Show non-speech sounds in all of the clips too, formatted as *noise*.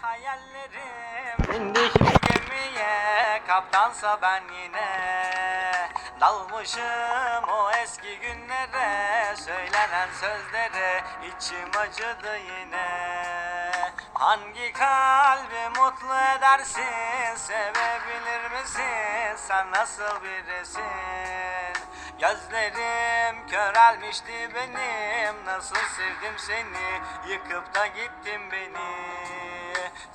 hayallerim. Bindik bir gemiye kaptansa ben yine Dalmışım o eski günlere. Söylenen sözlere içim acıdı yine. Hangi kalbi mutlu edersin? Sevebilir misin? Sen nasıl birisin? Gözlerim körelmişti benim. Nasıl sevdim seni? Yıkıp da gittin beni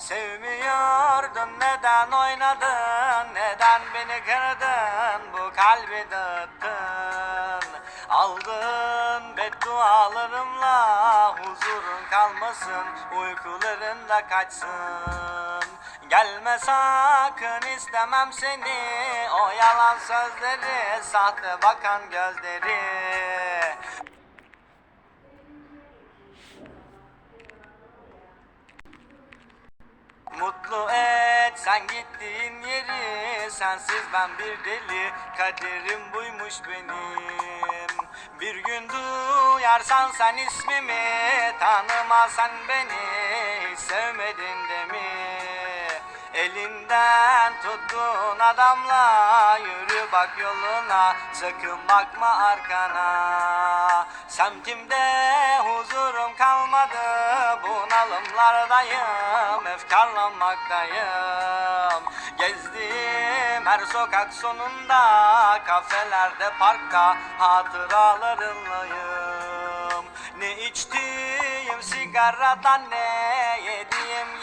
Sevmiyordun neden oynadın? Neden beni kırdın? Bu kalbi dağıttın. Aldın beddualarımla. Huzurun kalmasın. Uykuların da kaçsın. Gelme sakın. İstemem seni. O yalan sözleri Sahte bakan gözleri Mutlu et sen gittiğin yeri Sensiz ben bir deli Kaderim buymuş benim. Bir gün duyarsan sen ismimi Tanımasan beni sevmedin de mi Elinden tuttuğun adamla Yürü bak yoluna Sakın bakma arkana. Semtimde huzurum kalmadı Bunalımlardayım Efkarlanmaktayım. Gezdiğim her sokak sonunda Kafelerde parkta Hatıralarınlayım. Ne içtiğim sigaradan Ne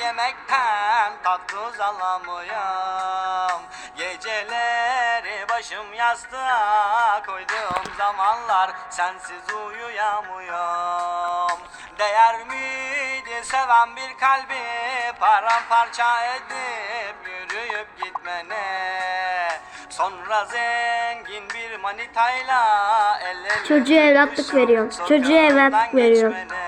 yemekten Tatlı alamıyorum Geceleri başım yastığa koyduğum zamanlar Sensiz uyuyamıyorum Değer miydi seven bir kalbi Paramparça edip yürüyüp gitmene Sonra zengin bir manitayla el Çocuğa evlatlık veriyorum. Çocuğa evlatlık veriyorum. geçmene.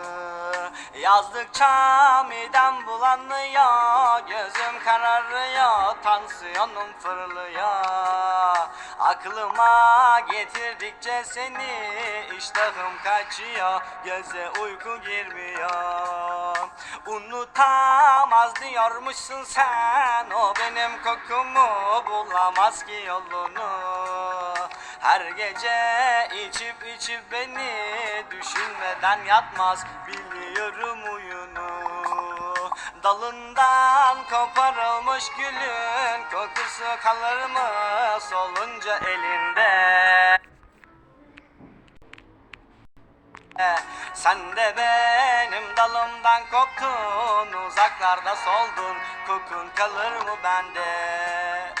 Yazdıkça midem bulanıyor gözüm kararıyor tansiyonum fırlıyor Aklıma getirdikçe seni iştahım kaçıyor göze uyku girmiyor. Unutamaz diyormuşsun sen o benim kokumu bulamaz ki yolunu Her gece içip içip beni düşünmeden yatmaz. Biliyorum uyunu. Dalından koparılmış gülün kokusu kalır mı solunca elinde? Sen de benim dalımdan koptun Uzaklarda soldun. Kokun kalır mı bende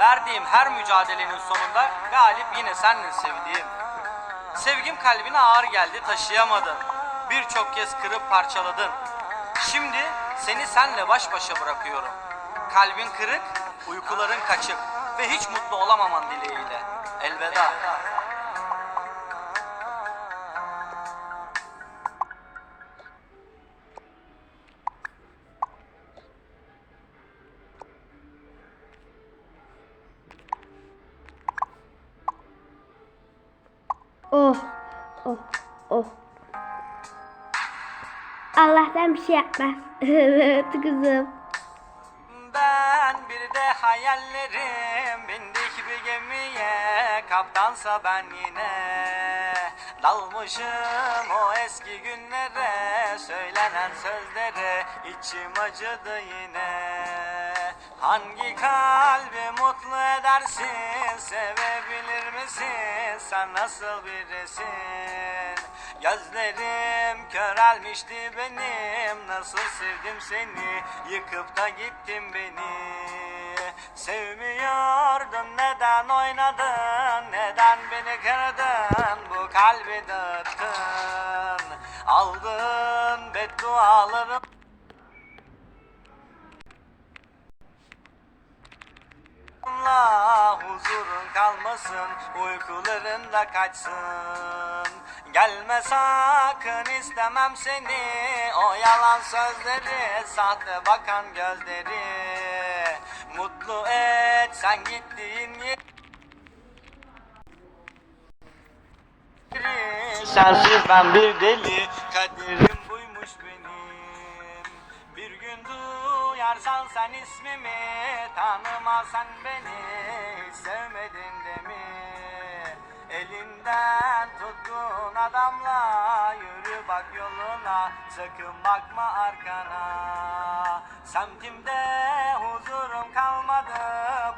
verdiğim her mücadelenin sonunda galip yine sendin sevdiğim. Sevgim kalbine ağır geldi taşıyamadın. Birçok kez kırıp parçaladın. Şimdi seni senle baş başa bırakıyorum. Kalbin kırık, uykuların kaçık ve hiç mutlu olamaman dileğiyle. Elveda. Oh. Oh. Oh. Allah'tan bir şey yapmaz. *laughs* Evet kızım. Ben bir de hayallerim bindik bir gemiye kaptansa ben yine Dalmışım o eski günlere Söylenen sözlere içim acıdı yine Hangi kalbi mutlu edersin Sevebilir misin? Sen nasıl birisin? Gözlerim körelmişti benim. Nasıl sevdim seni Yıkıp da gittin beni. Sevmiyordun neden oynadın? Neden beni kırdın? Bu kalbi dağıttın. Aldın beddualarım Allah huzurun kalmasın uykuların da kaçsın. Gelme sakın istemem seni. O yalan sözleri sahte bakan gözleri. Mutlu et sen gittiğin yeri Sensiz ben bir deli Kaderim duyarsan sen ismimi Tanımazsan beni sevmedin de mi? Elinden tuttuğun adamla Yürü bak yoluna Sakın bakma arkana. Semtimde huzurum kalmadı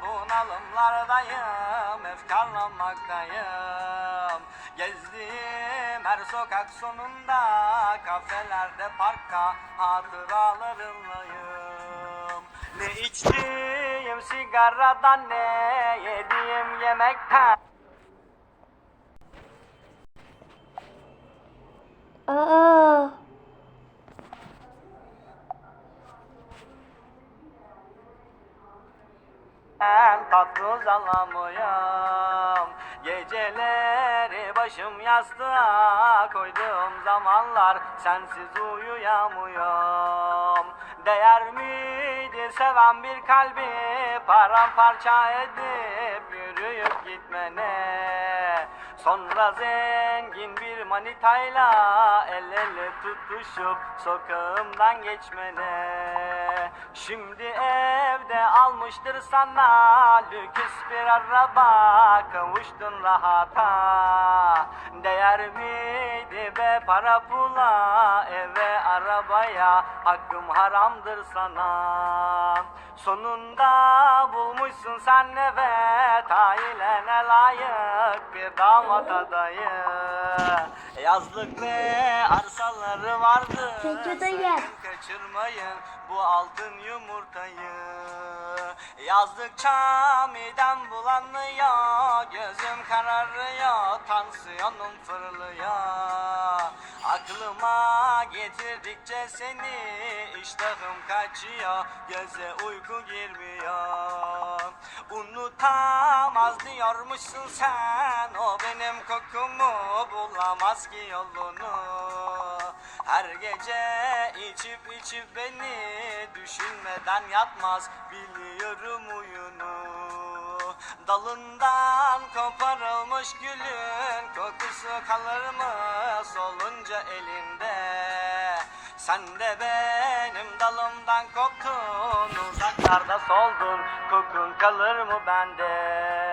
Bunalımlardayım Efkarlanmaktayım. Gezdiğim her sokak sonunda Kafelerde parkta hatıralarımlayım Ne içtiğim sigaradan ne yediğim yemekten Aa. Ben tatlı alamıyorum Geceleri başım yastığa koyduğum zamanlar Sensiz uyuyamıyorum Değer midir seven bir kalbi Paramparça edip yürüyüp gitmene. Sonra zengin bir manitayla El ele tutuşup sokağımdan geçmene Şimdi evde almıştır sana lüks bir araba Kavuştun rahata. Değer miydi be para pula Eve arabaya? Hakkım haramdır sana. Sonunda bulmuşsun sen evet Ailene layık bir damat adayı. Yazlık ve arsaları vardı Peki. Sakın kaçırmayın bu altın yumurtayı. Yazdıkça midem bulanıyor Gözüm kararıyor Tansiyonum fırlıyor Aklıma getirdikçe seni iştahım kaçıyor Göze uyku girmiyor. Unutamaz diyormuşsun sen O benim kokumu bulamaz ki yolunu Her gece içip içip beni Düşünmeden yatmaz. Biliyorum uyunu. Dalından koparılmış gülün Kokusu kalır mı solunca elinde? Sen de benim dalımdan koptun Uzaklarda soldun kokun kalır mı bende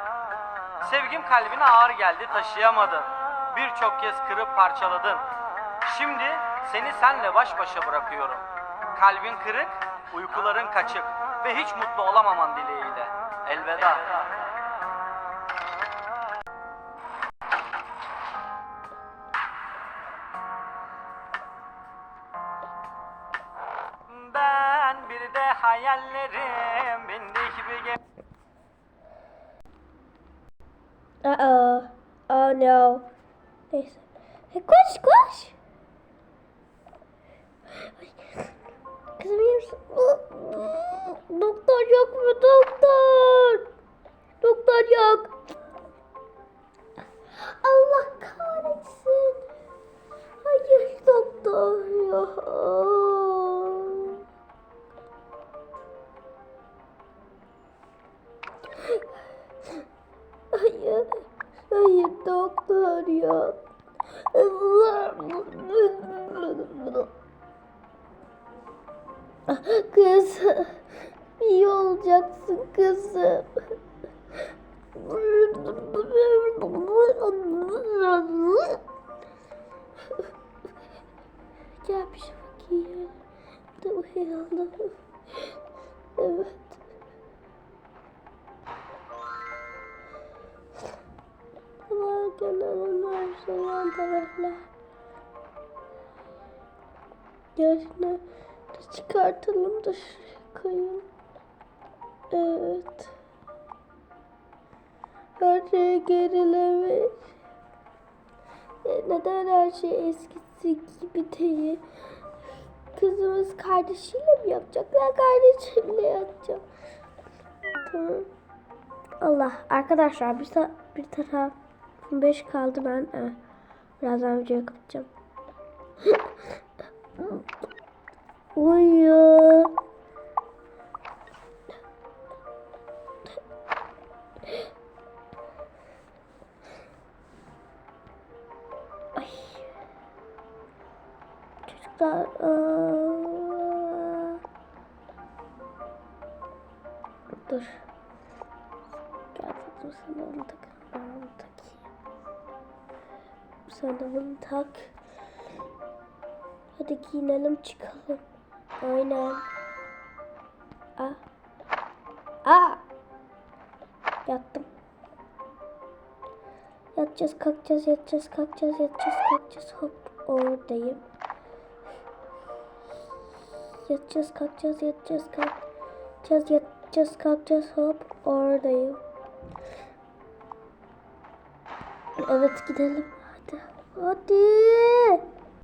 Sevgim kalbine ağır geldi taşıyamadın. Birçok kez kırıp parçaladın. Şimdi seni senle baş başa bırakıyorum. Kalbin kırık, uykuların kaçık ve hiç mutlu olamaman dileğiyle. Elveda. Ben bir de hayallerim bindik bir gemi Uh-oh. Oh no. Neyse. Koş koş. Kızım? Doktor yok mu doktor? Doktor yok. Allah kahretsin. Olacaksın kızım. Gel bir şey bakayım. Bir de uyanalım. Evet. Ama genel her şey yan taraflar. Yaşını da çıkartalım da şuraya koyayım. Evet. Her şey gerilemiş. E, Neden her şey eskisi gibi değil? Kızımız kardeşiyle mi yapacak? Ben kardeşimle yapacağım. Tamam. Allah arkadaşlar bir, ta- bir taraf 5 kaldı ben. Evet. Birazdan videoyu kapatacağım. *laughs* Uyuyor. Çocuklar. aa. Dur. Gel Fatma sen de onu tak. Ben onu takayım. Sen de bunu tak. Hadi giyinelim çıkalım. Aynen. Aa. Aa. Yattım. Yatacağız, kalkacağız, yatacağız, kalkacağız, yatacağız, kalkacağız. Hop oradayım. Yatacağız, kalkacağız, yatacağız, kalkacağız, yatacağız, kalkacağız. Hop oradayım. Evet gidelim. Hadi. Hadi.